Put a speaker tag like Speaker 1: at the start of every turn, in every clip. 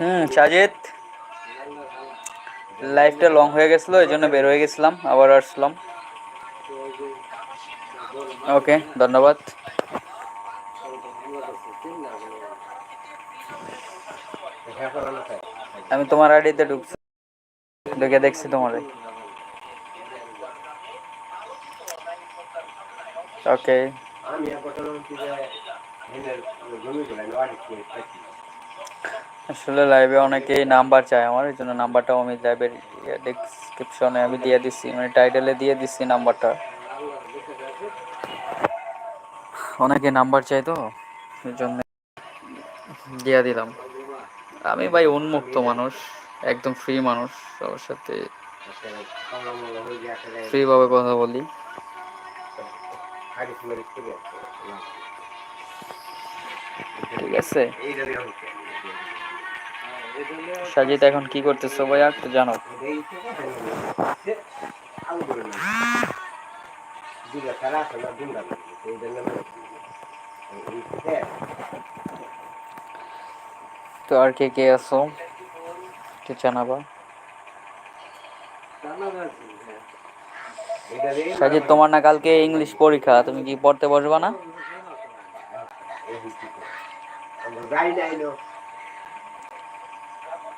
Speaker 1: হুম, সাজিদ। লাইফটা লং হয়ে গেছিল, এই জন্য বের হয়ে গেছিলাম, আবার আসলাম। ওকে ধন্যবাদ। আমি তোমার আইডিতে ঢুকছি। ঢুকে দেখছি তোমার। ওকে
Speaker 2: আমি
Speaker 1: আসলে লাইভে অনেকেই নাম্বার চায় আমার, এই জন্য নাম্বারটাও আমি লাইভের ডিসক্রিপশনে আমি দিয়ে দিচ্ছি মানে টাইটেলে দিয়ে দিচ্ছি নাম্বারটা অনেকে নাম্বার চাই তো, এই জন্য দিয়ে দিলাম। আমি ভাই উন্মুক্ত মানুষ, একদম ফ্রি মানুষ, সবার সাথে ফ্রিভাবে কথা বলি। ঠিক আছে? সাজিদ, এখন কি করতেছো ভাইয়া? একটু জানো তো আর কে কে আছো? একটু জানাবা। সাজিদ, তোমার না কালকে ইংলিশ পরীক্ষা, তুমি কি পড়তে বসবা না?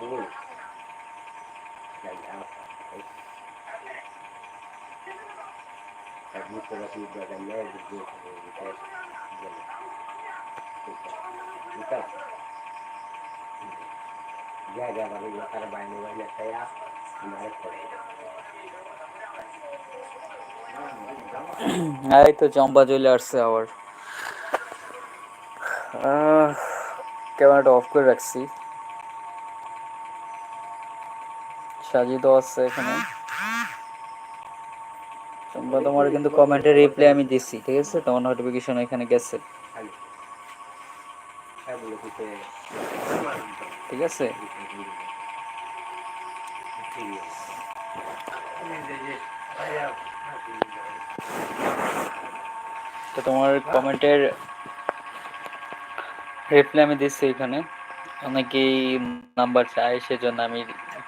Speaker 1: বল
Speaker 2: যা যা বাড়ি তার বাইরে বাইরে খাইয়া আমার করে
Speaker 1: এই তো চম্পা চলে আসছে আবার। ক্যামেরাটা অফ করে রাখছি। সাজিদও আছে এখানে। চম্পা তোমার কিন্তু কমেন্টের রিপ্লাই আমি দিছি, ঠিক আছে? তোমার নোটিফিকেশন এখানে গেছে। ঠিক আছে? তো তোমার কমেন্টের রিপ্লাই আমি দিচ্ছি এখানে। অনেকেই নাম্বার চাই সেজন্য আমি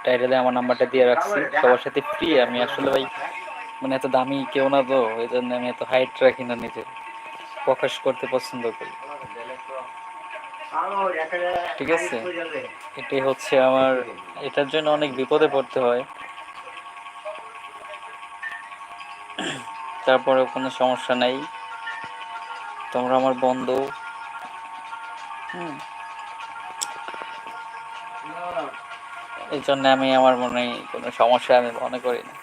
Speaker 1: টাইটেলে আমার নাম্বারটা দিয়ে রাখছি। সবার সাথে ফ্রি আমি আসলে ভাই মানে এত দামি কেউ না তো এই জন্য আমি এত হাইট রাখি না নিজে প্রকাশ করতে পছন্দ করি। ঠিক আছে? এটাই হচ্ছে আমার, এটার জন্য অনেক বিপদে পড়তে হয়। তারপরে কোনো সমস্যা নাই। তোমরা আমার বন্ধু। হুম। এই জন্য আমি আমার মনে কোনো সমস্যা আমি মনে করি না।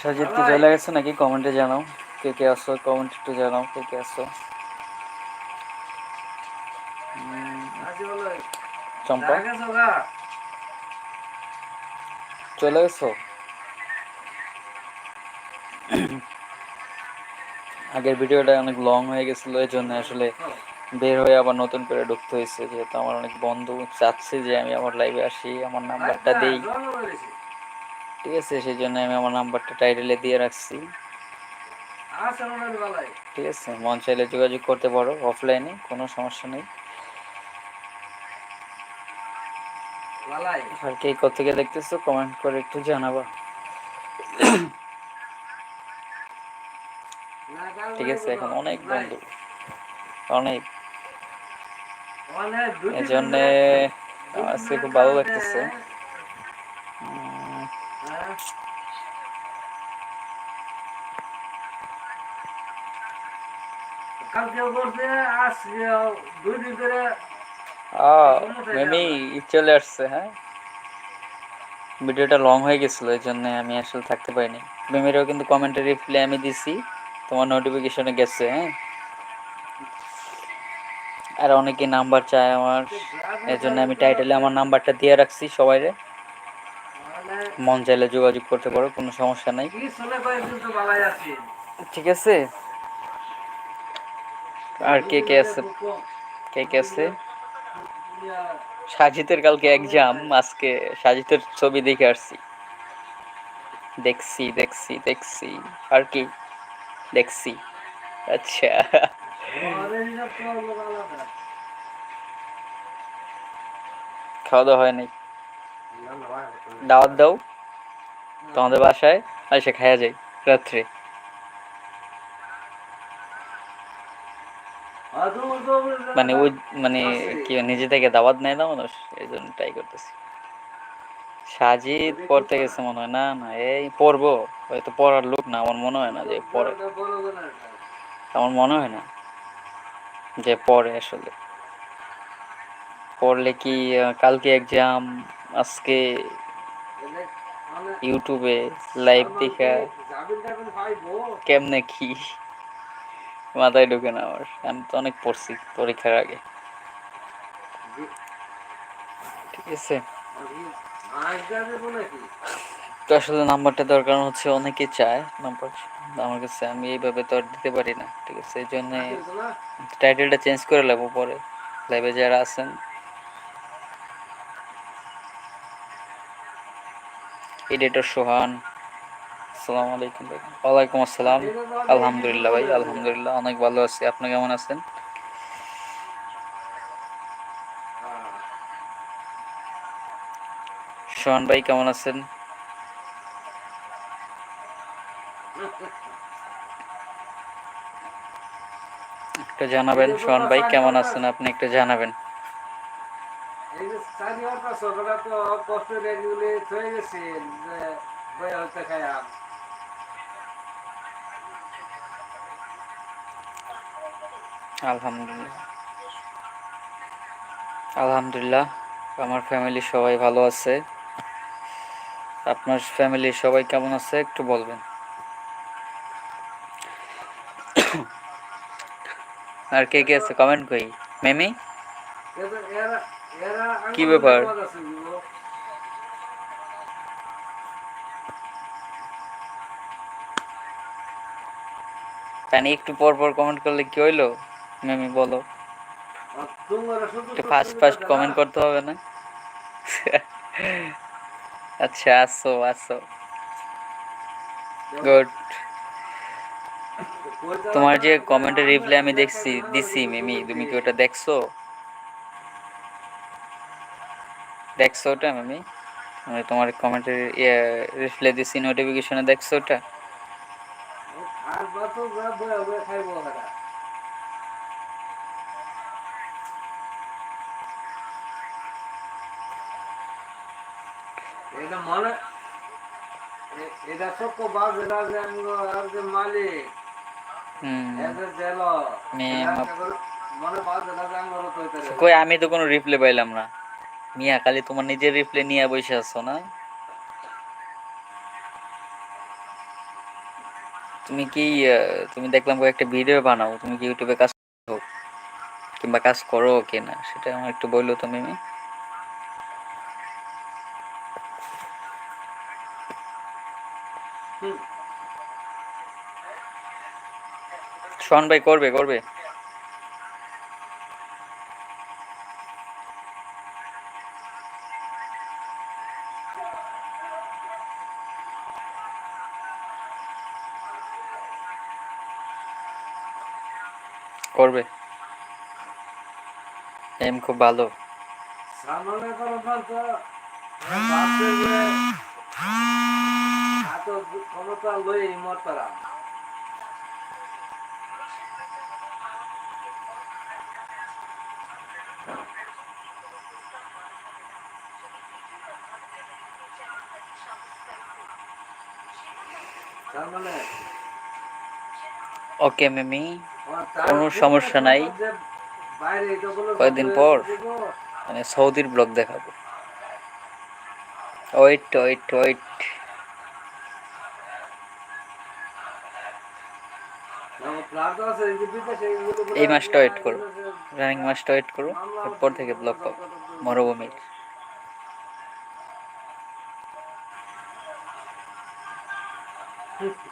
Speaker 1: সজিত কি চলে গেছে নাকি? কমেন্টে জানাও। কে কে আসো কমেন্ট একটু জানাও কে কে আসো চম্পা? চলে গেছো? আগের ভিডিওটা অনেক লং হয়ে গেছিল এই জন্য আসলে বের হয়ে আবার নতুন করে ঢুকতে হয়েছে যেহেতু আমার অনেক বন্ধু চাচ্ছে যে আমি আমার লাইভে আসি আমার নাম্বারটা দেই। ঠিক আছে সেই জন্য আমি আমার নাম্বারটা টাইটেলে দিয়ে রাখছি। ঠিক আছে মন চাইলে যোগাযোগ করতে পারো অফলাইনে কোনো সমস্যা নেই। আর কে কোথেকে দেখতেছো কমেন্ট করে একটু জানাবা। ঠিক আছে এখন অনেক বন্ধু অনেক। এই আজকে খুব ভালো লাগতেছে। চলে আসছে হ্যাঁ? ভিডিওটা লং হয়ে গেছিল এই জন্য আমি আসলে থাকতে পারিনি। মেমেরও কিন্তু কমেন্টে রিপ্লাই আমি দিছি, তোমার নোটিফিকেশনে গেছে হ্যাঁ? আর অনেকে নাম্বার চায় আমার। এই জন্য আমি টাইটেলে আমার নাম্বারটা দিয়ে রাখছি সবাইরে।
Speaker 3: মানে
Speaker 1: চাইলে যোগাযোগ করতে পারো, কোনো সমস্যা নাই। ঠিক আছে? আর কে কে আছে? কে কে আছে? সাজিতের কালকে এক্সাম আজকে সাজিতের ছবি দেখে আসছি। দেখছি দেখছি দেখছি। আর কি? দেখছি। আচ্ছা। খাওয়া দাওয়া হয় নাই দাওয়াত দাও। তোমাদের বাসায় যায় রাত্রে। মানে ওই মানে কি, নিজে থেকে দাওয়াত নেয় না মানুষ? এই জন্য ট্রাই করতেছি। সাজিদ পড়তে গেছে মনে হয়। না না, এই পড়ব। হয়তো পড়ার লোক না, আমার মনে হয় না যে পড়ে। আমার মনে হয় না। যে পড়ে আসলে পড়লে কি কালকে এক্সাম আজকে ইউটিউবে লাইভ দেখা কেমনে কি মাথায় ঢুকে না আমার আমি তো অনেক পড়ছি পরীক্ষার আগে ঠিক আছে তো আসলে নাম্বারটা দরকার হচ্ছে অনেকে চায় নাম্বার। আমার কাছে আমি এইভাবে তো আর দিতে পারি না, ঠিক আছে? এই জন্য টাইটেলটা চেঞ্জ করে নেব পরে। লাইভে যারা আছেন। এডিটর সোহান, আসসালামু আলাইকুম ওয়ালাইকুম আসসালাম। আলহামদুলিল্লাহ ভাই, আলহামদুলিল্লাহ, অনেক ভালো আছি। আপনি কেমন আছেন? সোহান ভাই, কেমন আছেন একটু জানাবেন। সোহান ভাই কেমন আছেন আপনি একটু জানাবেন। আলহামদুলিল্লাহ। আমার ফ্যামিলি সবাই ভালো আছে। আপনার ফ্যামিলি সবাই কেমন আছে একটু বলবেন। আর কে কে আছে? কমেন্ট করি মেমি? কি ব্যাপার? তানি, একটু পর পর কমেন্ট করলে কি হইল? মেমি, বলো। ফার্স্ট ফার্স্ট কমেন্ট করতে হবে না? আচ্ছা আসো আসো। গুড তোমার যে কমেন্টের রিপ্লাই আমি দেখছি, দিছি, মিমি, তুমি কি ওটা দেখছ? দেখছ ওটা, মিমি? আমি তোমার কমেন্টের রিপ্লাই দিছি নোটিফিকেশনে দেখছ ওটা?
Speaker 3: এটা মনে এটা সব বাজ যে আঙ্গ আর যে মালিক।
Speaker 1: কই আমি তো কোনো রিপ্লাই পাইলাম না। মিয়া খালি তোমার নিজের রিপ্লাই নিয়ে বসে আছো না? তুমি কি তুমি দেখলাম একটা ভিডিও বানাও। তুমি কি ইউটিউবে কাজ করো? কিংবা কাজ করো কি না সেটা আমার একটু বলল তো শোন ভাই করবে করবে। করবে। এম খুব ভালো।
Speaker 3: ক্ষমতা লই মরতারা।
Speaker 1: ওকে, মিমি, কোনো সমস্যা নাই। কয়েকদিন পর। মানে সৌদির ব্লগ দেখাবো ওয়েট ওয়েট ওয়েট
Speaker 3: এই
Speaker 1: মাসটা wait করো। রানিং মাসটা ওয়েট করো, এরপর থেকে ব্লগ পাবো, মরুভূমির
Speaker 3: আগে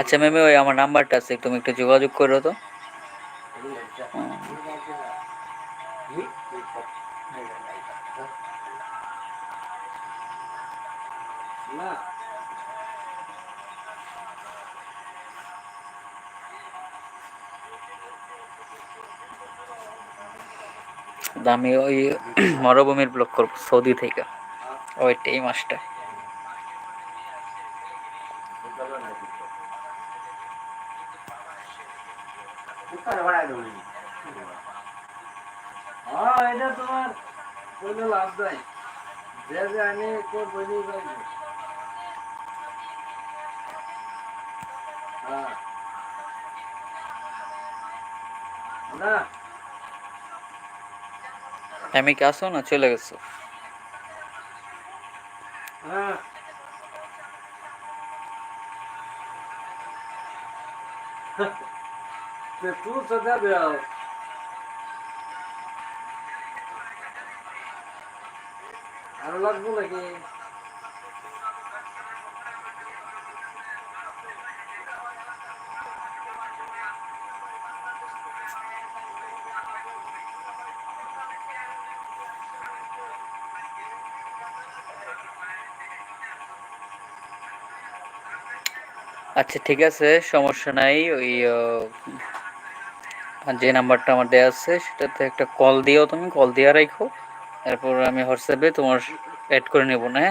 Speaker 1: আচ্ছা ম্যামে ওই আমার নাম্বারটা আছে তুমি একটু যোগাযোগ করো তো। আমি ওই মরুভূমির ব্লক করব, সৌদি থেকে। ওয়েট এই মাসটা
Speaker 3: আমি
Speaker 1: কি আসো না চলে গেছো।
Speaker 3: তুই সদা বেড়াও আরও লাগবো নাকি?
Speaker 1: আচ্ছা ঠিক আছে, সমস্যা নাই। ওই যে নাম্বারটা আমার দেওয়া আছে, সেটাতে একটা কল দিও তুমি, কল দিয়ে রাখো এরপর আমি হোয়াটসঅ্যাপে তোমার অ্যাড করে নেব, না?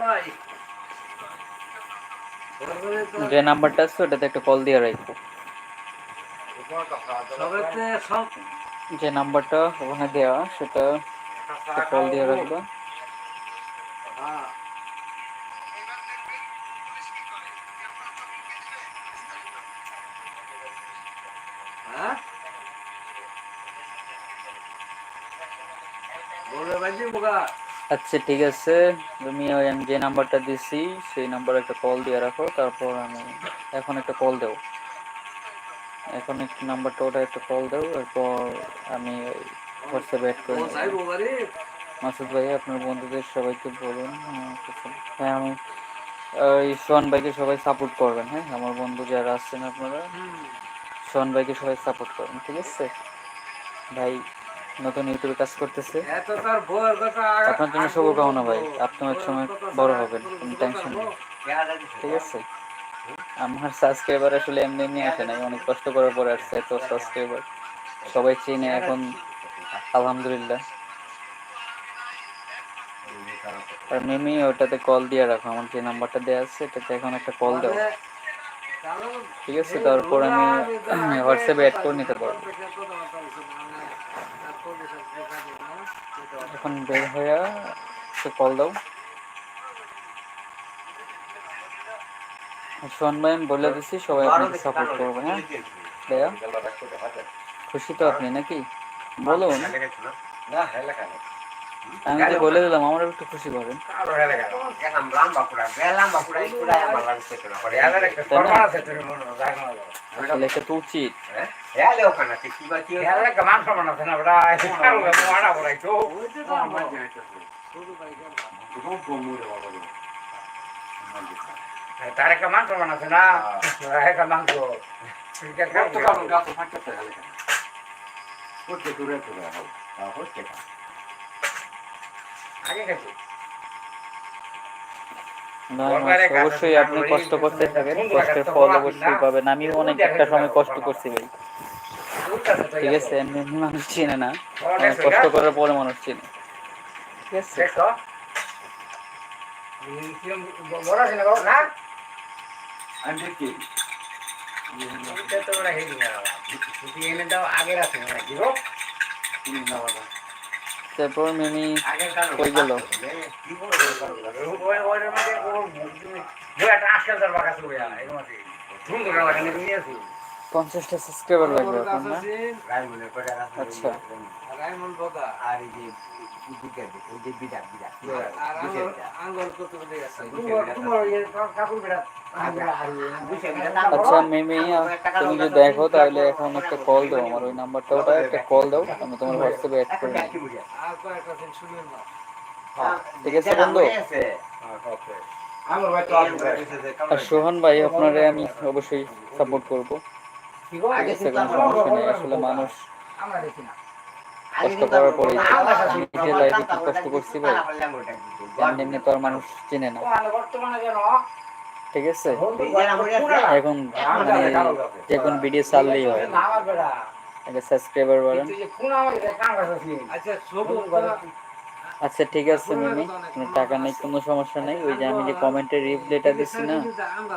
Speaker 1: হ্যাঁ
Speaker 3: তারপরে
Speaker 1: যে নাম্বারটা আছে, ওটাতে একটা কল দিয়ে রাখো যে নাম্বারটা ওখানে দেওয়া সেটা কল দিয়ে রাখবা।
Speaker 3: হ্যাঁ
Speaker 1: আচ্ছা ঠিক আছে। তুমি ওই আমি যে নাম্বারটা দিছি সেই নাম্বারে একটা কল দিয়ে রাখো তারপর আমি এখন একটা কল দেবো। এখন একটু নাম্বারটা ওটা একটা কল দেবো এরপর আমি হোয়াটসঅ্যাপে অ্যাড করে মাসুদ ভাই আপনার বন্ধুদের সবাইকে বলুন হ্যাঁ আমি ওই সোহান ভাইকে সবাই সাপোর্ট করবেন হ্যাঁ? আমার বন্ধু যারা আসছেন আপনারা সোহান ভাইকে সবাই সাপোর্ট করবেন ঠিক আছে? ভাই নতুন ইউটিউবে কাজ করতেছে। আপনার জন্য শুভকামনা ভাই। আপনি এক সময় বড় হবেন কোনো টেনশন নেই। ঠিক আছে? আমার সাবস্ক্রাইবার আসলে এমনি এমনি আসে নাই অনেক কষ্ট করার পরে আসছে এত সাবস্ক্রাইবার সবাই চিনে এখন আলহামদুলিল্লাহ। আর মিমি ওটাতে কল দিয়ে রাখো আমার যে নাম্বারটা দেওয়া আছে এটাতে এখন একটা কল দাও। ঠিক আছে? তারপর আমি হোয়াটসঅ্যাপে অ্যাড করে নিতে পারব। এখন বের হয়ে সে কল দাও। শোন ভাই আমি বলে দিচ্ছি সবাই আপনাকে সাপোর্ট করব হ্যাঁ? ভাইয়া? খুশি তো আপনি নাকি? বলুন।
Speaker 2: না হেলে কেন
Speaker 1: আমি তো বলে দিলাম আমার একটু খুশি করেন।
Speaker 2: তো
Speaker 1: তো উচিত।
Speaker 2: তো তারে কা মান সমান আছে না হে কা মাংস ক্রিকেট
Speaker 4: কত
Speaker 2: খেলতে
Speaker 4: কারণ গাছ ফাটতে হেলে করতে
Speaker 2: আগে গেছে
Speaker 1: না, অবশ্যই আপনি কষ্ট করতে থাকেন কষ্টের ফল অবশ্যই পাবেন। আমিও অনেক একটা সময় কষ্ট করছি ভাই। ঠিক আছে এমনি মানুষ চিনে না। কষ্ট করার পরে মানুষ চিনে। ঠিক আছে।
Speaker 2: আগের আছে কি গো?
Speaker 4: তুমি না বাবা।
Speaker 1: তারপর মিমি কই গেল? পঞ্চাশটা সাবস্ক্রাইবার লাগবে আপনার আচ্ছা।
Speaker 3: ডায়মন্ড বদা
Speaker 2: আর এই যে বিকেট ওই যে বিরাট বিরাট
Speaker 3: আর
Speaker 2: দুশের
Speaker 3: আঙ্গুল
Speaker 2: বিরাট
Speaker 3: আঙ্গুল কত বলে গেছে?
Speaker 2: তোমার তোমার ওই কাকুর বিরাট
Speaker 1: আচ্ছা। মিমি তুমি যদি দেখো তাহলে এখন একটা কল দাও আমার ওই নাম্বারটা ওটা একটা কল দাও আমি তোমার হোয়াটসঅ্যাপে অ্যাড করে
Speaker 3: দিন শুনুন না
Speaker 1: ঠিক আছে বন্ধু।
Speaker 4: আমার ভাই তো
Speaker 1: আর সোহান ভাই আপনারে আমি অবশ্যই সাপোর্ট করব। ঠিক আছে কোনো সমস্যা নেই আসলে মানুষ।
Speaker 2: আমরা দেখি না।
Speaker 1: কষ্ট করার পরে নিজের লাইফে কি কষ্ট করছি ভাই? এমনি এমনি তো আর মানুষ চেনে না। ঠিক আছে? এখন মানে যে কোনো ভিডিও চাললেই হয়। আগে সাবস্ক্রাইবার বাড়ান।
Speaker 3: আচ্ছা সবুজ
Speaker 1: আচ্ছা ঠিক আছে, মিমি। কোনো টাকা নেই, কোনো সমস্যা নেই। ওই যে আমি যে কমেন্টের রিপ্লাইটা দিচ্ছি না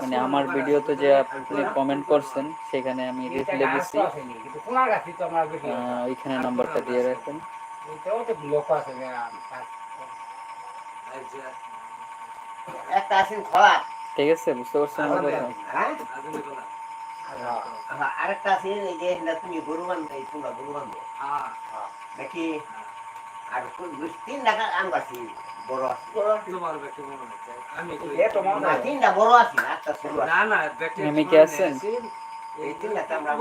Speaker 1: মানে আমার ভিডিওতে যে আপনি কমেন্ট করছেন, সেখানে আমি রিপ্লাই দিচ্ছি ওইখানে নাম্বারটা দিয়ে রাখুন। ঠিক আছে, বুঝতে পারছেন আমার কথা?
Speaker 5: হ্যাঁ আরেকটা আছে, এই যে তুমি গরু বান্ধ, এই তোমরা গরু বান্ধ। নাকি? আর আম গাছি বড় আছে।
Speaker 3: আমি
Speaker 2: এ তো
Speaker 5: না
Speaker 2: হয়
Speaker 5: তিনটা বড় আছে না ছোট
Speaker 3: না না ব্যক্তি
Speaker 1: কি আছেন?
Speaker 5: এই তিনটা আমরা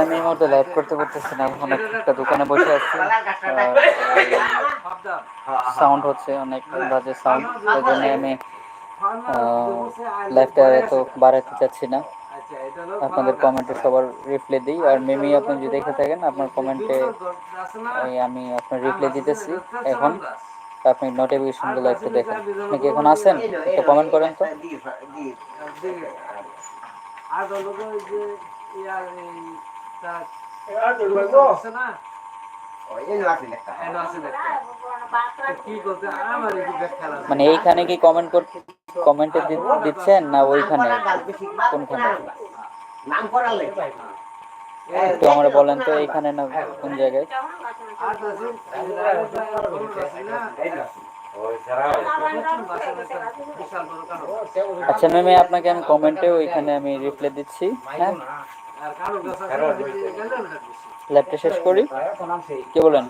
Speaker 1: আমি এই মুহূর্তে লাইভ করতে পারতেছি না অনেক একটা দোকানে বসে আছি।
Speaker 5: কলার গাছটা
Speaker 3: সাবধান।
Speaker 1: সাউন্ড হচ্ছে অনেক বাজে সাউন্ড জন্য আমি লাইভটা এত বাড়াতে চাচ্ছি না। আপনাদের কমেন্টে সবার রিপ্লে দিই। আর মেমি আপনি যদি দেখে থাকেন আপনার কমেন্টে আমি আপনার রিপ্লে দিতেছি। এখন আপনি নোটিফিকেশনগুলো একটু দেখেন। আপনি কি এখন আছেন? একটু কমেন্ট করেন তো।
Speaker 3: আর
Speaker 1: মানে এইখানে কি কমেন্ট করতে কমেন্টে দিচ্ছেন না ওইখানে? কোনখানে? একটু আমার বলেন তো এইখানে না কোন জায়গায়? আচ্ছা ম্যামে আপনাকে আমি কমেন্টে ওইখানে আমি রিপ্লাই দিচ্ছি হ্যাঁ? ল্যাবটা শেষ করি। কি বলেন?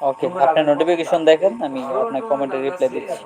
Speaker 1: ওকে আপনার নোটিফিকেশন দেখেন আমি আপনার কমেন্টে রিপ্লাই দিচ্ছি।